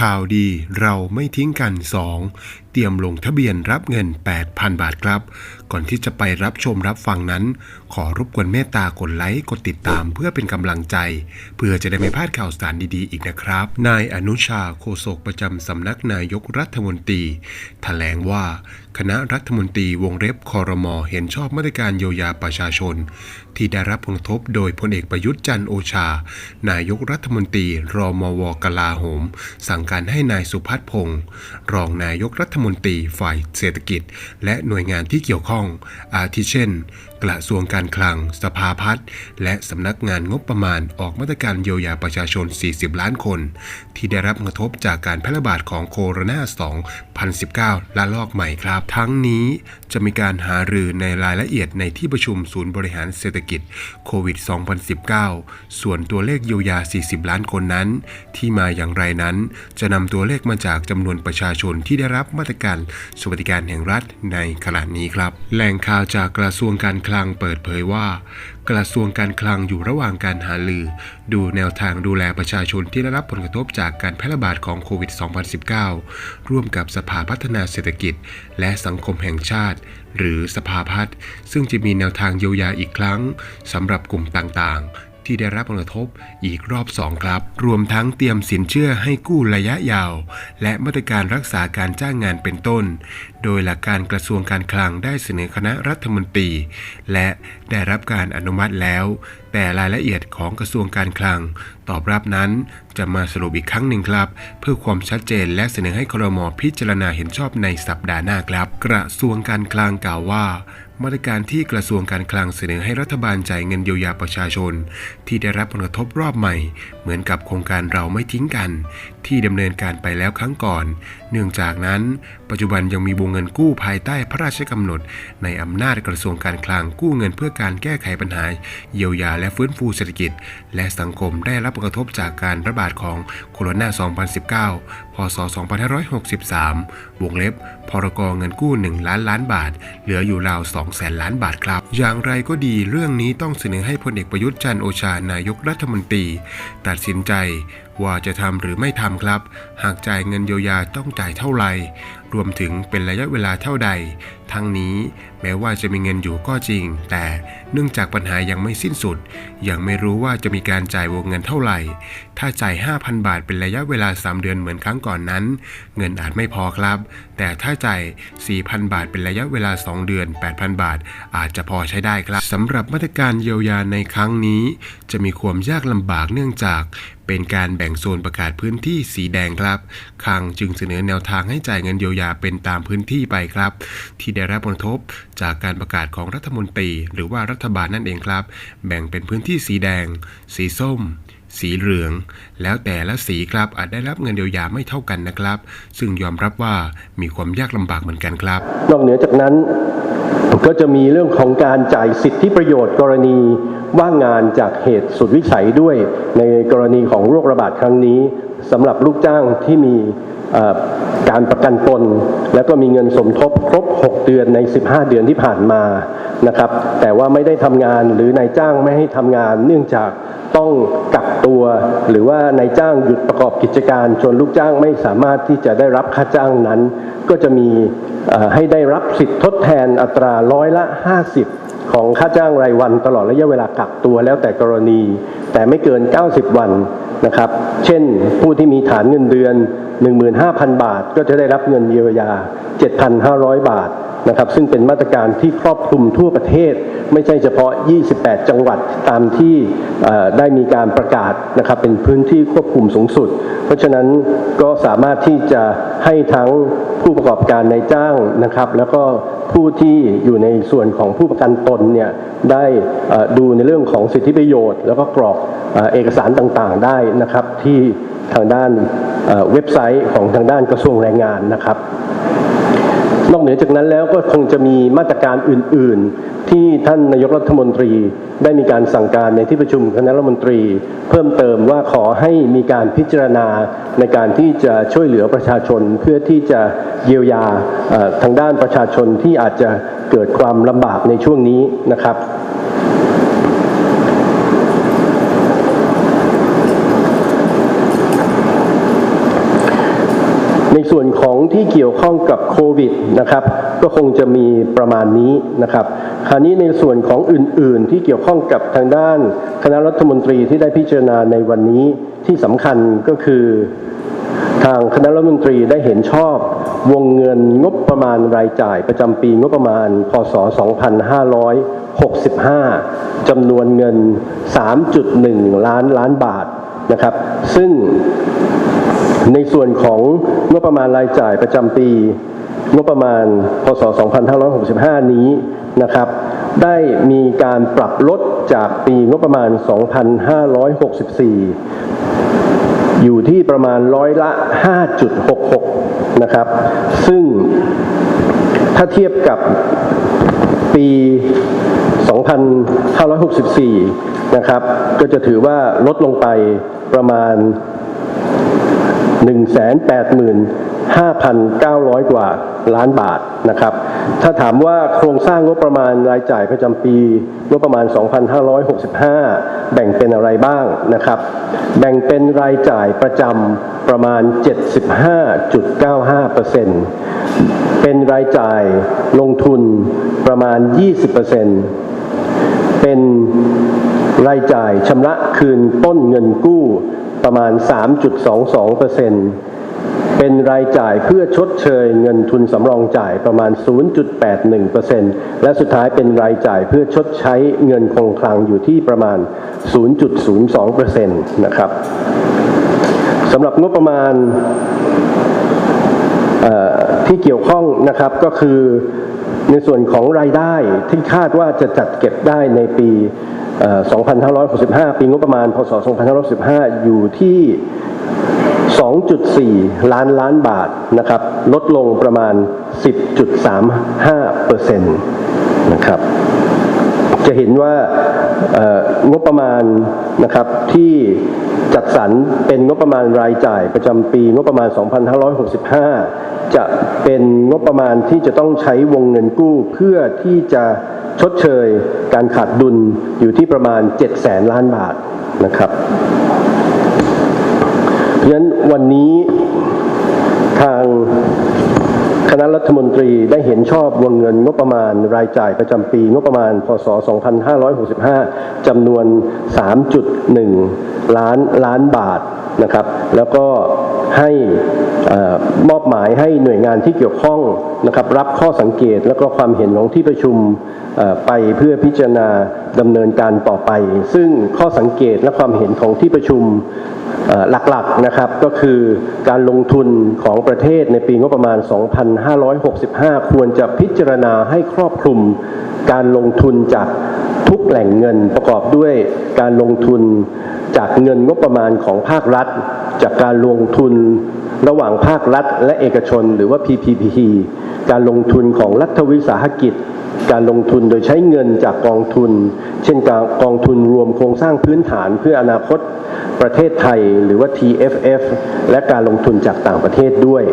ข่าวดีเราไม่ทิ้งกัน2เต รียมลงทะเบียนรับเงิน 8,000 บาทครับ ก่อนที่จะไปรับชมรับฟังนั้น ขอรบกวนเมตตากดไลค์กดติดตามเพื่อเป็นกำลังใจ เพื่อจะได้ไม่พลาดข่าวสารดีๆ อีกนะครับ นายอนุชาโฆษกประจำสำนักนายกรัฐมนตรีแถลงว่า คณะรัฐมนตรีวงเล็บคอรมอเห็นชอบมาตรการเยียวยาประชาชน ที่ได้รับผลกระทบโดยพลเอกประยุทธ์จันโอชา นายกรัฐมนตรีรอมวกลาโหม สั่งการให้นายสุพัฒน์พงศ์รองนายกรัฐมนตรีฝ่ายเศรษฐกิจ และหน่วยงานที่เกี่ยวข้องอาทิเช่นกระทรวงการคลัง สภาพัฒน์และสำนักงานงบประมาณออกมาตรการเยียวยาประชาชน 40 ล้านคน ที่ได้รับผลกระทบจากการแพร่ระบาดของโคโรนา2019ละลอกใหม่ครับ ทั้งนี้จะมีการหารือในรายละเอียดในที่ประชุมศูนย์บริหารเศรษฐกิจโควิด 2019 ส่วนตัวเลขเยียวยา 40 ล้านคนนั้น ที่มาอย่างไรนั้น จะนำตัวเลขมาจากจำนวนประชาชนที่ได้รับมาตรการสวัสดิการแห่งรัฐในขณะนี้ครับ แหล่งข่าวจากกระทรวงการคลังเปิดเผยว่า กระทรวงการคลังอยู่ระหว่างการหาลือ ดูแนวทางดูแลประชาชนที่ได้รับผลกระทบจากการแพร่ระบาดของโควิด 2019 ร่วมกับสภาพัฒนาเศรษฐกิจ และสังคมแห่งชาติ หรือสภาพัฒน์ซึ่งจะมีแนวทางเยียวยาอีกครั้งสำหรับกลุ่มต่างๆ ที่ได้รับผลกระทบอีกรอบสองครับ รวมทั้งเตรียมสินเชื่อให้กู้ระยะยาว และมาตรการรักษาการจ้างงานเป็นต้น โดยหลักการกระทรวงการคลังได้เสนอคณะรัฐมนตรี และได้รับการอนุมัติแล้ว แต่รายละเอียดของกระทรวงการคลัง ตอบรับนั้น จะมาสรุปอีกครั้งหนึ่งครับ เพื่อความชัดเจนและเสนอให้ครมพิจารณาเห็นชอบในสัปดาห์หน้าครับ กระทรวงการคลังกล่าวว่ามาตรการที่กระทรวงการคลังเสนอให้รัฐบาลจ่ายเงินเยียวยาประชาชน ที่ได้รับผลกระทบรอบใหม่ เหมือนกับโครงการเราไม่ทิ้งกัน ที่ดำเนินการไปแล้วครั้งก่อนเนื่องจากนั้น ปัจจุบันยังมีวงเงินกู้ภายใต้พระราชกำหนด ในอำนาจกระทรวงการคลังกู้เงินเพื่อการแก้ไขปัญหา เยียวยาและฟื้นฟูเศรษฐกิจ และสังคมได้รับผลกระทบจากการระบาดของโคโรนา2019 พศ 2563 วงเล็บ พรกเงินกู้ 1 ล้านล้านบาท เหลืออยู่ราว2แสนล้านบาทครับ อย่างไรก็ดีเรื่องนี้ต้องเสนอให้พลเอกประยุทธ์จันโอชานายกรัฐมนตรี ตัดสินใจ ว่าจะทำหรือไม่ทำครับ หากจ่ายเงินเยียวยาต้องจ่ายเท่าไหร่รวมถึงเป็นระยะเวลาเท่าใด ทั้งนี้แม้ว่าจะมีเงินอยู่ก็จริง แต่เนื่องจากปัญหายังไม่สิ้นสุด ยังไม่รู้ว่าจะมีการจ่ายวงเงินเท่าไหร่ ถ้าจ่าย 5,000 บาทเป็นระยะเวลา 3 เดือนเหมือนครั้งก่อนนั้น เงินอาจไม่พอครับ แต่ถ้าจ่าย 4,000 บาทเป็นระยะเวลา 2 เดือน 8,000 บาท อาจจะพอใช้ได้ครับสำหรับมาตรการเยียวยาในครั้งนี้ จะมีความยากลำบากเนื่องจากเป็นการแบ่งโซนประกาศพื้นที่สีแดงครับคลังจึงเสนอแนวทางให้จ่ายเงินเยียวยายาเป็นตามพื้นที่ไปครับ ที่ได้รับผลกระทบจากการประกาศของรัฐมนตรี หรือว่ารัฐบาลนั่นเองครับ แบ่งเป็นพื้นที่สีแดง สีส้มสีเหลือง แล้วแต่ละสีครับอาจได้รับเงินเยียวยาไม่เท่ากันนะครับ ซึ่งยอมรับว่ามีความยากลำบากเหมือนกันครับ นอกเหนือจากนั้น ก็จะมีเรื่องของการจ่ายสิทธิประโยชน์กรณีว่างงานจากเหตุสุดวิสัยด้วย ในกรณีของโรคระบาดครั้งนี้ สำหรับลูกจ้างที่มีการประกันตน แล้วก็มีเงินสมทบครบ 6 เดือนใน 15 เดือนที่ผ่านมานะครับแต่ว่าไม่ได้ทำงานหรือนายจ้างไม่ให้ทำงาน เนื่องจากต้องกักตัว หรือว่านายจ้างหยุดประกอบกิจการจนลูกจ้างไม่สามารถที่จะได้รับค่าจ้างนั้น ก็จะมีให้ได้รับสิทธิทดแทนอัตราร้อยละ 50 ของค่าจ้างรายวันตลอดระยะเวลากักตัวแล้วแต่กรณี แต่ไม่เกิน 90 วัน นะครับ เช่นผู้ที่มีฐานเงินเดือน 15,000 บาท ก็จะได้รับเงินเยียวยา 7,500 บาท นะครับซึ่งเป็นมาตรการที่ครอบคลุมทั่วประเทศ ไม่ใช่เฉพาะ 28 จังหวัดตามที่ได้มีการประกาศนะครับเป็นพื้นที่ควบคุมสูงสุด เพราะฉะนั้นก็สามารถที่จะให้ทั้งผู้ประกอบการในจ้างนะครับแล้วก็ผู้ที่อยู่ในส่วนของผู้ประกันตนเนี่ยได้ดูในเรื่องของสิทธิประโยชน์ แล้วก็กรอกเอกสารต่างๆได้นะครับที่ทางด้านเว็บไซต์ของทางด้านกระทรวงแรงงานนะครับ นอกเหนือจากนั้นแล้วก็คงจะมีมาตรการอื่น ๆ ที่ท่านนายกรัฐมนตรี ได้มีการสั่งการในที่ประชุมคณะรัฐมนตรี เพิ่มเติมว่าขอให้มีการพิจารณาในการที่จะช่วยเหลือประชาชน เพื่อที่จะเยียวยาทางด้านประชาชนที่อาจจะเกิดความลำบากในช่วงนี้นะครับ ในส่วนของที่เกี่ยวข้องกับโควิดนะครับ ก็คงจะมีประมาณนี้นะครับ คราวนี้ในส่วนของอื่น ๆ ที่เกี่ยวข้องกับทางด้านคณะรัฐมนตรีที่ได้พิจารณาในวันนี้ที่สำคัญก็คือทางคณะรัฐมนตรีได้เห็นชอบวงเงินงบประมาณรายจ่ายประจำปีงบประมาณ พศ 2565 จำนวนเงิน 3.1 ล้านล้านบาทนะครับ ซึ่ง ในส่วนของงบประมาณรายจ่ายประจำปี งบประมาณ พศ 2565 นี้นะครับ ได้มีการปรับลดจากปีงบประมาณ 2564 อยู่ที่ประมาณร้อยละ 5.66 นะครับ ซึ่งถ้าเทียบกับปี 2564 นะครับ ก็จะถือว่าลดลงไปประมาณ 185,900 กว่าล้านบาทนะครับ ถ้าถามว่าโครงสร้างงบประมาณรายจ่ายประจำปีงบประมาณ 2565 แบ่งเป็นอะไรบ้างนะครับ แบ่งเป็นรายจ่ายประจำประมาณ 75.95%เป็นรายจ่ายลงทุนประมาณ 20%เป็นรายจ่ายชำระคืนต้นเงินกู้ ประมาณ 3.22%เป็นรายจ่ายเพื่อชดเชยเงินทุนสำรองจ่ายประมาณ 0.81%และสุดท้ายเป็นรายจ่ายเพื่อชดใช้เงินคงคลังอยู่ที่ประมาณ 0.02%นะครับสำหรับงบประมาณที่เกี่ยวข้องนะครับก็คือในส่วนของรายได้ที่คาดว่าจะจัดเก็บได้ในปี 2565 ปีงบประมาณ พศ 2565 อยู่ที่ 2.4 ล้านล้านบาทนะครับ ลดลงประมาณ 10.35%นะครับ จะเห็นว่างบประมาณนะครับที่จัดสรรเป็นงบประมาณรายจ่ายประจำปีงบประมาณ 2565 จะเป็นงบประมาณที่จะต้องใช้วงเงินกู้เพื่อที่จะชดเชยการขาดดุลอยู่ที่ประมาณ7แสนล้านบาทนะครับเพราะฉะนั้นวันนี้ทาง คณะรัฐมนตรีได้เห็นชอบวงเงินงบประมาณรายจ่ายประจำปีงบประมาณ พศ 2565 จำนวน 3.1 ล้านล้านบาทนะครับ แล้วก็ให้มอบหมายให้หน่วยงานที่เกี่ยวข้องนะครับรับข้อสังเกตแล้วก็ความเห็นของที่ประชุมไปเพื่อพิจารณาดำเนินการต่อไป ซึ่งข้อสังเกตและความเห็นของที่ประชุม หลักๆนะครับก็คือการลงทุนของประเทศในปีงบประมาณ 2565 ควรจะพิจารณาให้ครอบคลุมการลงทุนจากทุกแหล่งเงินประกอบด้วยการลงทุนจากเงินงบประมาณของภาครัฐ จากการลงทุนระหว่างภาครัฐและเอกชนหรือว่า PPP การลงทุนของรัฐวิสาหกิจ การลงทุนโดยใช้เงินจากกองทุน เช่นการกองทุนรวมโครงสร้างพื้นฐานเพื่ออนาคตประเทศไทยหรือว่า TFF และการลงทุนจากต่างประเทศด้วย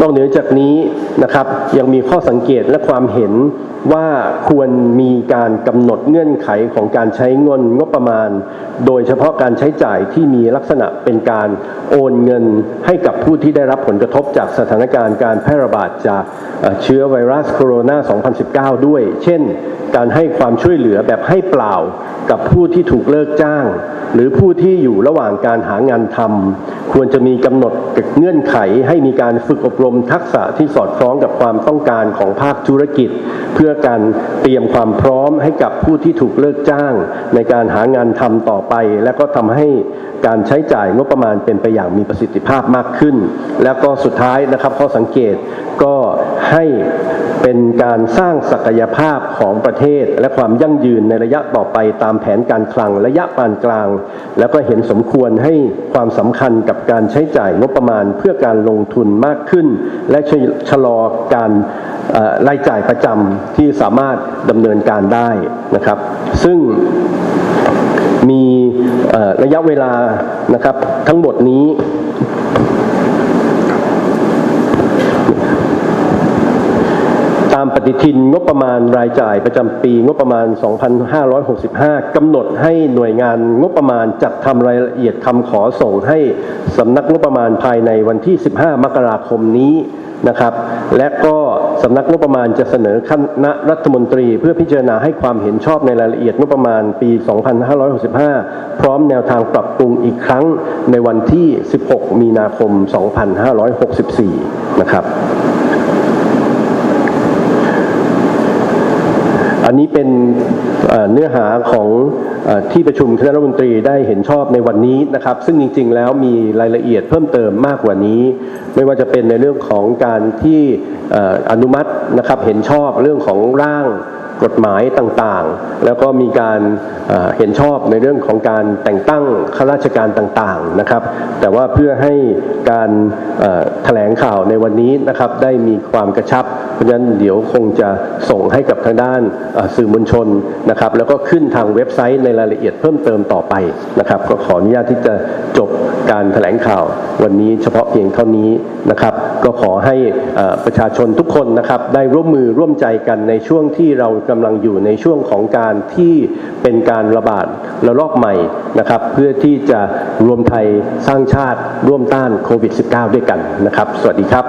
นอกเหนือจากนี้นะครับยังมีข้อสังเกตและความเห็นว่าควรมีการกำหนดเงื่อนไขของการใช้เงินงบประมาณ โดยเฉพาะการใช้จ่ายที่มีลักษณะเป็นการโอนเงินให้กับผู้ที่ได้รับผลกระทบจากสถานการณ์การแพร่ระบาดจากเอ่อเชื้อไวรัสโคโรนา 2019 ด้วยเช่น การให้ความช่วยเหลือแบบให้เปล่ากับผู้ที่ถูกเลิกจ้าง หรือผู้ที่อยู่ระหว่างการหางานทำควรจะมีกำหนดเงื่อนไขให้มีการฝึกอบรมทักษะที่สอดคล้องกับความต้องการของภาคธุรกิจ เพื่อการเตรียมความพร้อมให้กับผู้ที่ถูกเลิกจ้าง ในการหางานทำต่อไป และก็ทำให้การใช้จ่ายงบประมาณเป็นไปอย่างมีประสิทธิภาพมากขึ้น แล้วก็สุดท้ายนะครับข้อสังเกตก็ให้ เป็นการสร้างศักยภาพของประเทศ และความยั่งยืนในระยะต่อไปตามแผนการคลังระยะปานกลาง แล้วก็เห็นสมควรให้ความสำคัญกับการใช้จ่ายงบประมาณเพื่อการลงทุนมากขึ้น และชะลอการรายจ่ายประจำที่สามารถดำเนินการได้นะครับ ซึ่งมีระยะเวลานะครับทั้งหมดนี้ามปฏิฏิทินงบประมาณรายจ่ายประจำปีงบประมาณ 2565 กำหนดให้หน่วยงานงบประมาณจัดทำรายละเอียดคำขอส่งให้สำนักงบประมาณภายในวันที่ 15 มกราคมนี้นะครับ และก็สำนักงบประมาณจะเสนอคณะรัฐมนตรี เพื่อพิจารณาให้ความเห็นชอบในรายละเอียดงบประมาณปี 2565 พร้อมแนวทางปรับปรุงอีกครั้งในวันที่ 16 มีนาคม 2564 นะครับ อันนี้เป็นเนื้อหาของอที่ประชุมคณะรัฐมนตรีได้เห็นชอบในวันนี้นะครับ ซึ่งจริง ๆ แล้วมีรายละเอียดเพิ่มเติมมากกว่านี้ ไม่ว่าจะเป็นในเรื่องของการที่ออนุมัตินะครับเห็นชอบเรื่องของร่าง กฎหมายต่างๆ แล้วก็มีการเห็นชอบในเรื่องของการแต่งตั้งข้าราชการต่างๆนะครับ แต่ว่าเพื่อให้การแถลงข่าวในวันนี้นะครับได้มีความกระชับ เพราะฉะนั้นเดี๋ยวคงจะส่งให้กับทางด้านสื่อมวลชนนะครับ แล้วก็ขึ้นทางเว็บไซต์ในรายละเอียดเพิ่มเติมต่อไปนะครับ ก็ขออนุญาตที่จะจบการแถลงข่าววันนี้เฉพาะเพียงเท่านี้นะครับ ก็ขอให้ประชาชนทุกคนนะครับได้ร่วมมือร่วมใจกันในช่วงที่เรากำลังอยู่ในช่วงของการที่เป็นการระบาดระลอกใหม่นะครับ เพื่อที่จะรวมไทยสร้างชาติร่วมต้านโควิด -19 ด้วยกันนะครับ สวัสดีครับ